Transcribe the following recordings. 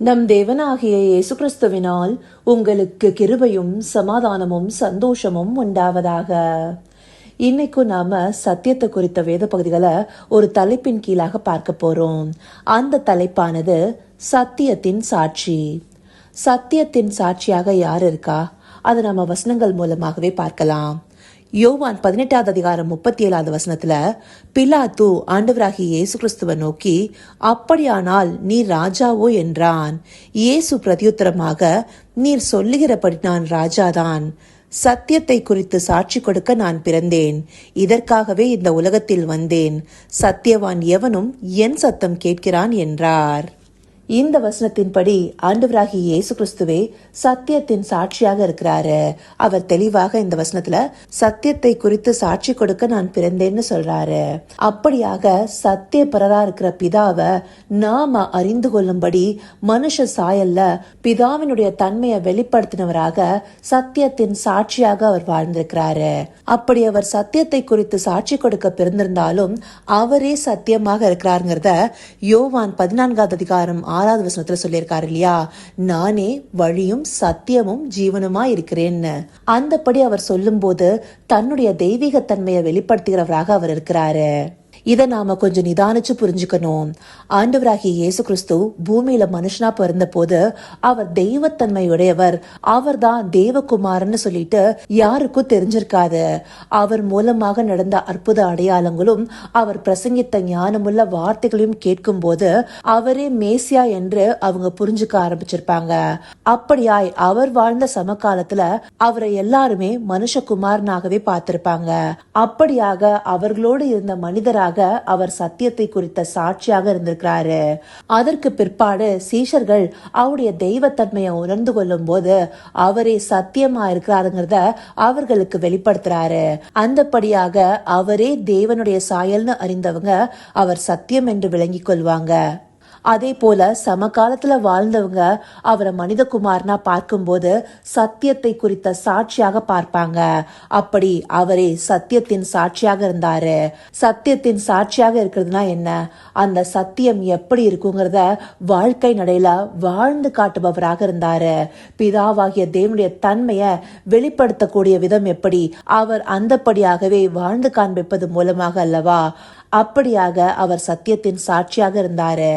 நம் தேவனாகிய இயேசு கிறிஸ்துவினால் உங்களுக்கு கிருபையும் சமாதானமும் சந்தோஷமும் உண்டாவதாக. இன்னைக்கும் நாம சத்தியத்தை குறித்த வேத பகுதிகளை ஒரு தலைப்பின் கீழாக பார்க்க போறோம். அந்த தலைப்பானது சத்தியத்தின் சாட்சி. சத்தியத்தின் சாட்சியாக யார் இருக்கா? அதை நம்ம வசனங்கள் மூலமாகவே பார்க்கலாம். யோவான் பதினெட்டாவது அதிகாரம் முப்பத்தி ஏழாவது வசனத்துல பிலாத்து ஆண்டவராகி இயேசு கிறிஸ்துவை நோக்கி அப்படியானால் நீ ராஜாவோ? என்றான். இயேசு பிரதியுத்தரமாக நீர் சொல்லுகிறபடி நான் ராஜாதான். சத்தியத்தை குறித்து சாட்சி கொடுக்க நான் பிறந்தேன். இதற்காகவே இந்த உலகத்தில் வந்தேன். சத்தியவான் எவனும் என் சத்தம் கேட்கிறான் என்றார். இந்த வசனத்தின்படி ஆண்டவராகி இயேசு கிறிஸ்துவே சத்தியத்தின் சாட்சியாக இருக்கிறாரு. அவர் தெளிவாக இந்த வசனத்துல சத்தியத்தை குறித்து சாட்சி கொடுக்க நான் பிறந்தேன்னு சொல்றாரு. அப்படியாக சத்திய பரரா இருக்கிற பிதாவை நாம அறிந்து கொள்ளும்படி மனுஷ சாயல்ல பிதாவினுடைய தன்மையை வெளிப்படுத்தினவராக சத்தியத்தின் சாட்சியாக அவர் வாழ்ந்திருக்கிறாரு. அப்படி அவர் சத்தியத்தை குறித்து சாட்சி கொடுக்க பிறந்திருந்தாலும் அவரே சத்தியமாக இருக்கிறாருங்கிறத யோவான் பதினான்காவது அதிகாரம் ஆறாவது வசனத்துல சொல்லியிருக்காரு இல்லையா? நானே வழியும் சத்தியமும் ஜீவனுமா இருக்கிறேன்னு. அந்தபடி அவர் சொல்லும்போது தன்னுடைய தெய்வீக தன்மையை வெளிப்படுத்துகிறவராக அவர் இருக்கிறாரு. இதை நாம கொஞ்சம் நிதானிச்சு புரிஞ்சுக்கணும். ஆண்டவராகிய இயேசு கிறிஸ்து பூமியில மனுஷனா பிறந்த போது அவர் தெய்வத்தன்மையுடையவர் அவர் தான் தேவகுமாரன்னு சொல்லிட்டு யாருக்கும் தெரிஞ்சிருக்காது. அவர் மூலமாக நடந்த அற்புத அடையாளங்களும் அவர் பிரசங்கித்த ஞானமுள்ள வார்த்தைகளையும் கேட்கும் போது அவரே மேசியா என்று அவங்க புரிஞ்சுக்க ஆரம்பிச்சிருப்பாங்க. அப்படியாய் அவர் வாழ்ந்த சமகாலத்துல அவரை எல்லாருமே மனுஷகுமாரனாகவே பார்த்திருப்பாங்க. அப்படியாக அவர்களோடு இருந்த மனிதராக அவர் சத்தியத்தை குறித்த சாட்சியாக இருந்திருக்கிறாரு. அதற்கு பிற்பாடு சீஷர்கள் அவருடைய தெய்வத்தன்மையை உணர்ந்து கொள்ளும் போது அவரே சத்தியமா இருக்கிறாருங்கிறத அவர்களுக்கு வெளிப்படுத்துறாரு. அந்தபடியாக அவரே தேவனுடைய சாயல்னு அறிந்தவங்க அவர் சத்தியம் என்று விளங்கிக் கொள்வாங்க. அதே போல சமகாலத்துல வாழ்ந்தவங்க அவரை மனிதகுமார்னா பார்க்கும்போது சத்தியத்தை குறித்த சாட்சியாக பார்ப்பாங்க. அப்படி அவரே சத்தியத்தின் சாட்சியாக இருந்தாரு. சத்தியத்தின் சாட்சியாக இருக்கிறதுனா என்ன? அந்த சத்தியம் எப்படி இருக்குங்கிறத வாழ்க்கை நடையில வாழ்ந்து காட்டுபவராக இருந்தாரு. பிதாவாகிய தேவனுடைய தன்மையை வெளிப்படுத்தக்கூடிய விதம் எப்படி? அவர் அந்தப்படியாகவே வாழ்ந்து காண்பிப்பது மூலமாக அல்லவா? அப்படியாக அவர் சத்தியத்தின் சாட்சியாக இருந்தாரு.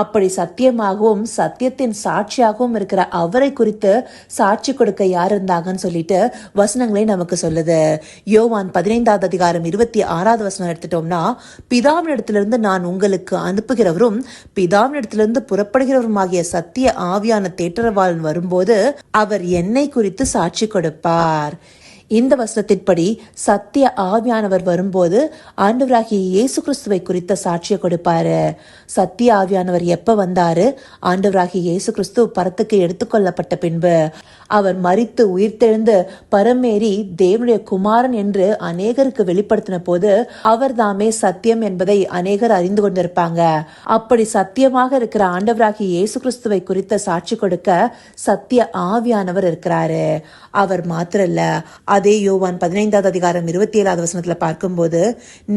அப்படி சத்தியமாகவும் சத்தியத்தின் சாட்சியாகவும் இருக்கிற அவரை குறித்து சாட்சி கொடுக்க யார் இருந்தாங்கன்னு சொல்லிட்டு வசனங்களை நமக்கு சொல்லுது. யோவான் பதினைந்தாவது அதிகாரம் இருபத்தி ஆறாவது வசனம் எடுத்துட்டோம்னா பிதாவினிடத்திலிருந்து நான் உங்களுக்கு அனுப்புகிறவரும் பிதாவினிடத்திலிருந்து புறப்படுகிறவருமாகிய சத்திய ஆவியான தேற்றரவாளன் வரும்போது அவர் என்னை குறித்து சாட்சி கொடுப்பார். இந்த வசனத்தின்படி சத்திய ஆவியானவர் வரும்போது ஆண்டவராகிய இயேசு கிறிஸ்துவை குறித்த சாட்சியை கொடுப்பாரு. சத்திய ஆவியானவர் எப்ப வந்தாரு? ஆண்டவராகிய இயேசு கிறிஸ்து பரத்துக்கு எடுத்துக்கொள்ளப்பட்ட பின்பு. அவர் மறித்து உயிர்த்தெழுந்து பரமேறி தேவனுடைய குமாரன் என்று அநேகருக்கு வெளிப்படுத்தின போது அவர் தாமே சத்தியம் என்பதை அநேகர் அறிந்து கொண்டிருப்பாங்க. அப்படி சத்தியமாக இருக்கிற ஆண்டவராகிய இயேசு கிறிஸ்துவை குறித்த சாட்சி கொடுக்க சத்திய ஆவியானவர் இருக்கிறாரு. அவர் மாத்திரல்ல அதே யோவான் பதினைந்தாவது அதிகாரம் இருபத்தி ஏழாவது வசனத்துல பார்க்கும்போது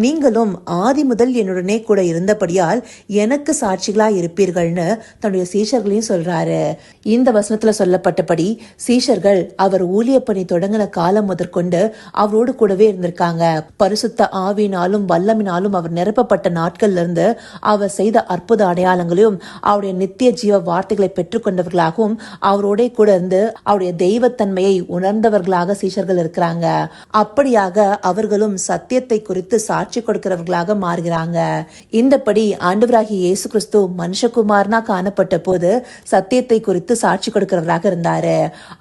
நீங்களும் ஆதி முதல் என்னுடனே கூட இருந்தபடியால் எனக்கு சாட்சிகளா இருப்பீர்கள்னு தன்னுடைய சீஷர்களையும் சொல்றாரு. இந்த வசனத்துல சொல்லப்பட்டபடி சீஷர்கள் அவர் ஊழிய பணி தொடங்கின காலம் முதற்கொண்டு அவரோடு கூடவே இருந்திருக்காங்க. பரிசுத்த ஆவினாலும் வல்லமினாலும் அவர் நிரப்பப்பட்ட நாட்கள்ல இருந்து அவர் செய்த அற்புத அடையாளங்களையும் அவருடைய நித்திய ஜீவ வார்த்தைகளை பெற்றுக்கொண்டவர்களாகவும் அவரோட கூட இருந்து அவருடைய தெய்வத்தன்மையை உணர்ந்தவர்களாக சீஷர்கள் இருக்கிறாங்க. அப்படியாக அவர்களும் சத்தியத்தை குறித்து சாட்சி கொடுக்கிறவர்களாக மாறுகிறாங்க. இந்தபடி ஆண்டவராகி இயேசு கிறிஸ்து மனுஷகுமாரனா காணப்பட்ட போது சத்தியத்தை குறித்து சாட்சி கொடுக்கிறவராக இருந்தாரு.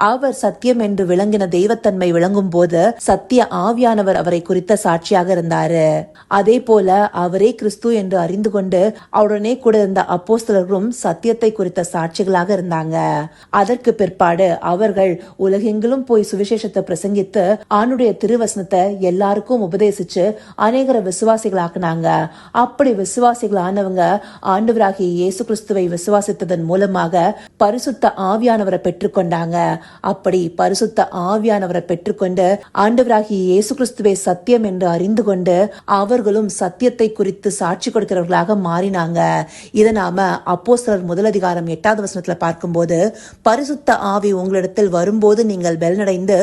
அவர் சத்தியம் என்று விளங்கின தெய்வத்தன்மை விளங்கும் போது சத்திய ஆவியானவர் அவரை குறித்த சாட்சியாக இருந்தாரு. அதே போல அவரே கிறிஸ்து என்று அறிந்து கொண்டு அவருடனே கூட இருந்த அப்போஸ்தலர்களும் சத்தியத்தை குறித்த சாட்சிகளாக இருந்தாங்க. அதற்கு பிற்பாடு அவர்கள் உலகெங்கிலும் போய் சுவிசேஷத்தை பிரசங்கித்து ஆணுடைய திருவசனத்தை எல்லாருக்கும் உபதேசிச்சு அநேகர விசுவாசிகளாக்குனாங்க. அப்படி விசுவாசிகள் ஆனவங்க ஆண்டவராகிய இயேசு கிறிஸ்துவை விசுவாசித்ததன் மூலமாக பரிசுத்த ஆவியானவரை பெற்றுக்கொண்டாங்க. அப்படி பரிசுத்த ஆவியானவரை பெற்றுக்கொண்டு ஆண்டவராகிய இயேசு கிறிஸ்துவை சத்தியம் என்று அறிந்து கொண்டு அவர்களும் சத்தியத்தை குறித்து சாட்சி கொடுக்கிறவர்களாக மாறினாங்க. இதை நாம அப்போ சிலர் முதலதிகாரம் எட்டாவது வசனத்துல பார்க்கும்போது பரிசுத்த ஆவி உங்களிடத்தில் வரும்போது நீங்கள் வெல்நடைந்து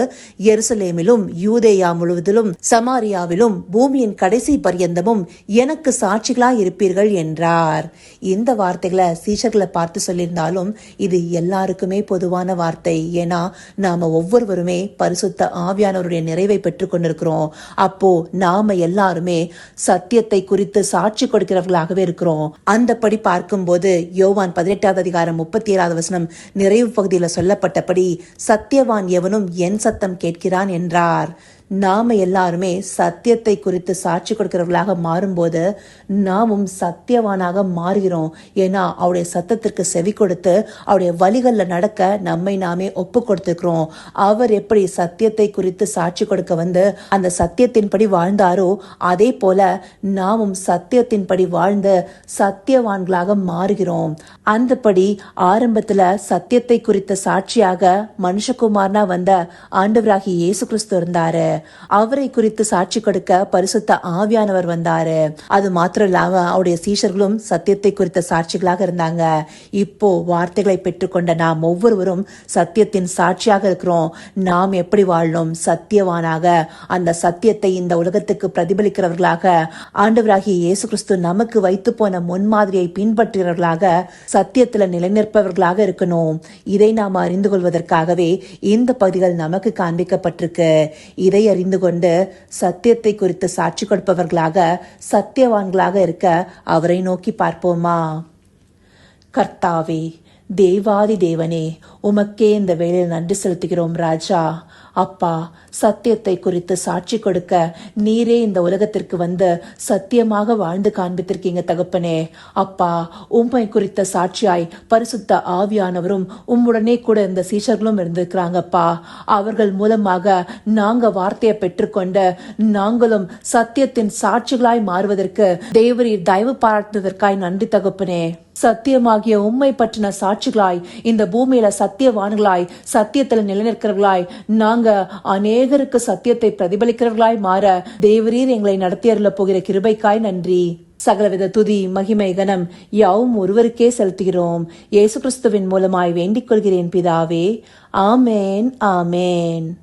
எருசலேமிலும் யூதேயா முழுவதிலும் சமாரியாவிலும் பூமியின் கடைசி பரியந்தமும் எனக்கு சாட்சிகளாய் இருப்பீர்கள் என்றார். இந்த வார்த்தைகளை சீஷர்களை பார்த்து சொல்லியிருந்தாலும் இது எல்லாருக்குமே பொதுவான வார்த்தை. ஏன்னா நாம ஒவ்வொருவருமே பரிசுத்த ஆவியானவருடைய நிறைவை பெற்றுக் கொண்டிருக்கிறோம் அப்போ நாம எல்லாருமே சத்தியத்தை குறித்து சாட்சி கொடுக்கிறவர்களாகவே இருக்கிறோம். அந்தபடி பார்க்கும்போது யோவான் பதினெட்டாவது அதிகாரம் முப்பத்தி ஏழாவது வசனம் நிறைவு பகுதியில் சொல்லப்பட்டபடி சத்தியவான் எவனும் என் சத்தம் கேட்கிறான் என்றார். நாம எல்லாருமே சத்தியத்தை குறித்து சாட்சி கொடுக்கிறவர்களாக மாறும்போது நாமும் சத்தியவானாக மாறுகிறோம். ஏன்னா அவருடைய சத்தத்திற்கு செவி கொடுத்து அவருடைய வழிகளில் நடக்க நம்மை நாமே ஒப்பு கொடுத்துக்கிறோம் அவர் எப்படி சத்தியத்தை குறித்து சாட்சி கொடுக்க வந்து அந்த சத்தியத்தின்படி வாழ்ந்தாரோ அதே போல நாமும் சத்தியத்தின்படி வாழ்ந்து சத்தியவான்களாக மாறுகிறோம். அந்தபடி ஆரம்பத்தில் சத்தியத்தை குறித்த சாட்சியாக மனுஷகுமார்னா வந்த ஆண்டவராகி இயேசு கிறிஸ்து இருந்தாரு. அவரை குறித்து சாட்சி கொடுக்க பரிசுத்த ஆவியானவர் வந்தாரு. அது மாத்திரம் இல்லாம அவருடைய சீஷர்களும் சத்தியத்தை குறித்த சாட்சிகளாக இருந்தாங்க. இப்போ வார்த்தைகளை பெற்றுக்கொண்ட நாம் ஒவ்வொருவரும் சத்தியத்தின் சாட்சியாக இருக்கிறோம். நாம் எப்படி வாழணும்? சத்தியவானாக. அந்த சத்தியத்தை இந்த உலகத்துக்கு பிரதிபலிக்கிறவர்களாக ஆண்டவராகிய இயேசு கிறிஸ்து நமக்கு வைத்து போன முன்மாதிரியை பின்பற்றுகிறவர்களாக சத்தியத்துல நிலைநிற்பவர்களாக இருக்கணும். இதை நாம் அறிந்து கொள்வதற்காகவே இந்த பகுதிகள் நமக்கு காண்பிக்கப்பட்டிருக்கு. இதை அறிந்து கொண்டு சத்தியத்தை குறித்து சாட்சி கொடுப்பவர்களாக சத்தியவான்களாக இருக்க அவரை நோக்கி பார்ப்போமா? கர்த்தாவே தேவாதி தேவனே உமக்கே இந்த வேளையில் நன்றி செலுத்துகிறோம் ராஜா. அப்பா சத்தியத்தை குறித்து சாட்சி கொடுக்க நீரே இந்த உலகத்திற்கு வந்து சத்தியமாக வாழ்ந்து காண்பித்திருக்கீங்க தகப்பனே. அப்பா உம்மை குறித்த சாட்சியாய் பரிசுத்த ஆவியானவரும் உம்முடனே கூட இந்த சீஷர்களும் இருந்திருக்கிறாங்கப்பா அவர்கள் மூலமாக நாங்க வார்த்தையை பெற்றுக்கொண்டு நாங்களும் சத்தியத்தின் சாட்சிகளாய் மாறுவதற்கு தேவரீர் தயவு பாராட்டுவதற்காய் நன்றி தகப்பனே. சத்தியமாகிய உண்மை பற்றின சாட்சிகளாய் இந்த பூமியில சத்தியவான்களாய் சத்தியத்தில் நிலைநிற்கிறவர்களாய் நாங்க அநேகருக்கு சத்தியத்தை பிரதிபலிக்கிறவர்களாய் மாற தேவரீர் எங்களை நடத்தியருள போகிற கிருபைக்காய் நன்றி. சகலவித துதி மகிமை கனம் யாவும் ஒருவருக்கே செலுத்துகிறோம். இயேசு கிறிஸ்துவின் மூலமாய் வேண்டிக் கொள்கிறேன் பிதாவே. ஆமேன் ஆமேன்.